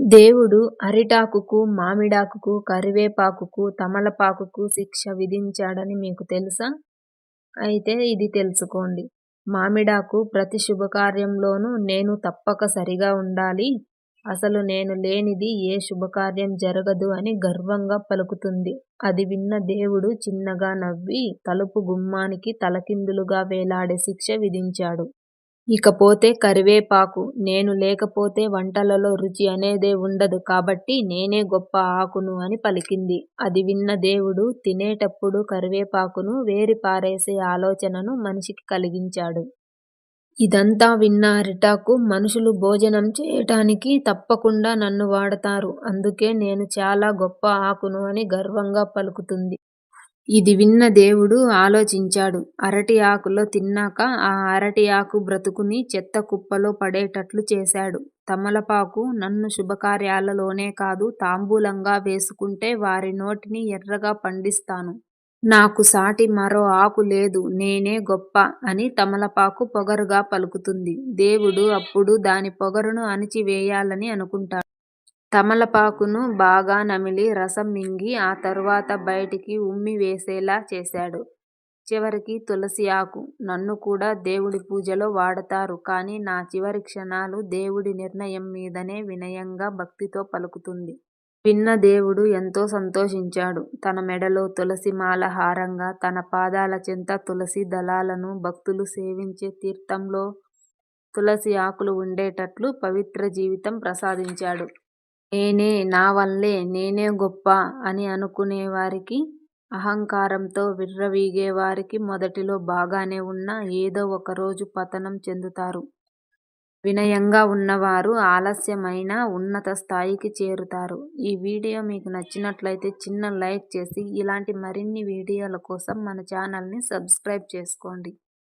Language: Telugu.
దేవుడు అరిటాకుకు, మామిడాకుకు, కరివేపాకుకు, తమలపాకుకు శిక్ష విధించాడని మీకు తెలుసా? అయితే ఇది తెలుసుకోండి. మామిడాకు ప్రతి శుభకార్యంలోనూ నేను తప్పక సరిగా ఉండాలి, అసలు నేను లేనిది ఏ శుభకార్యం జరగదు అని గర్వంగా పలుకుతుంది. అది విన్న దేవుడు చిన్నగా నవ్వి తలుపు గుమ్మానికి తలకిందులుగా వేలాడే శిక్ష విధించాడు. ఇకపోతే కరివేపాకు నేను లేకపోతే వంటలలో రుచి అనేదే ఉండదు కాబట్టి నేనే గొప్ప ఆకును అని పలికింది. అది విన్న దేవుడు తినేటప్పుడు కరివేపాకును వేరి పారేసే ఆలోచనను మనిషికి కలిగించాడు. ఇదంతా విన్న అరిటాకు మనుషులు భోజనం చేయటానికి తప్పకుండా నన్ను వాడతారు. అందుకే నేను చాలా గొప్ప ఆకును అని గర్వంగా పలుకుతుంది. ఇది విన్న దేవుడు ఆలోచించాడు. అరటి ఆకులో తిన్నాక ఆ అరటి ఆకు బ్రతుకుని చెత్త కుప్పలో పడేటట్లు చేశాడు. తమలపాకు నన్ను శుభకార్యాలలోనే కాదు తాంబూలంగా వేసుకుంటే వారి నోటిని ఎర్రగా పండిస్తాను. నాకు సాటి మరో ఆకు లేదు నేనే గొప్ప అని తమలపాకు పొగరుగా పలుకుతుంది. దేవుడు అప్పుడు దాని పొగరును అణిచివేయాలని అనుకుంటాడు. తమలపాకును బాగా నమిలి రసం మింగి ఆ తరువాత బయటికి ఉమ్మి వేసేలా చేశాడు. చివరికి తులసి ఆకు నన్ను కూడా దేవుడి పూజలో వాడతారు కానీ నా చివరి క్షణాలు దేవుడి నిర్ణయం మీదనే వినయంగా భక్తితో పలుకుతుంది. విన్న దేవుడు ఎంతో సంతోషించాడు. తన మెడలో తులసి మాల హారంగా, తన పాదాల చెంత తులసి దళాలను, భక్తులు సేవించే తీర్థంలో తులసి ఆకులు ఉండేటట్లు పవిత్ర జీవితం ప్రసాదించాడు. నేనే, నా వల్లే, నేనే గొప్ప అని అనుకునేవారికి, అహంకారంతో విర్రవీగేవారికి మొదటిలో బాగానే ఉన్నా ఏదో ఒకరోజు పతనం చెందుతారు. వినయంగా ఉన్నవారు ఆలస్యమైనా ఉన్నత స్థాయికి చేరుతారు. ఈ వీడియో మీకు నచ్చినట్లయితే చిన్న లైక్ చేసి ఇలాంటి మరిన్ని వీడియోల కోసం మన ఛానల్ని సబ్స్క్రైబ్ చేసుకోండి.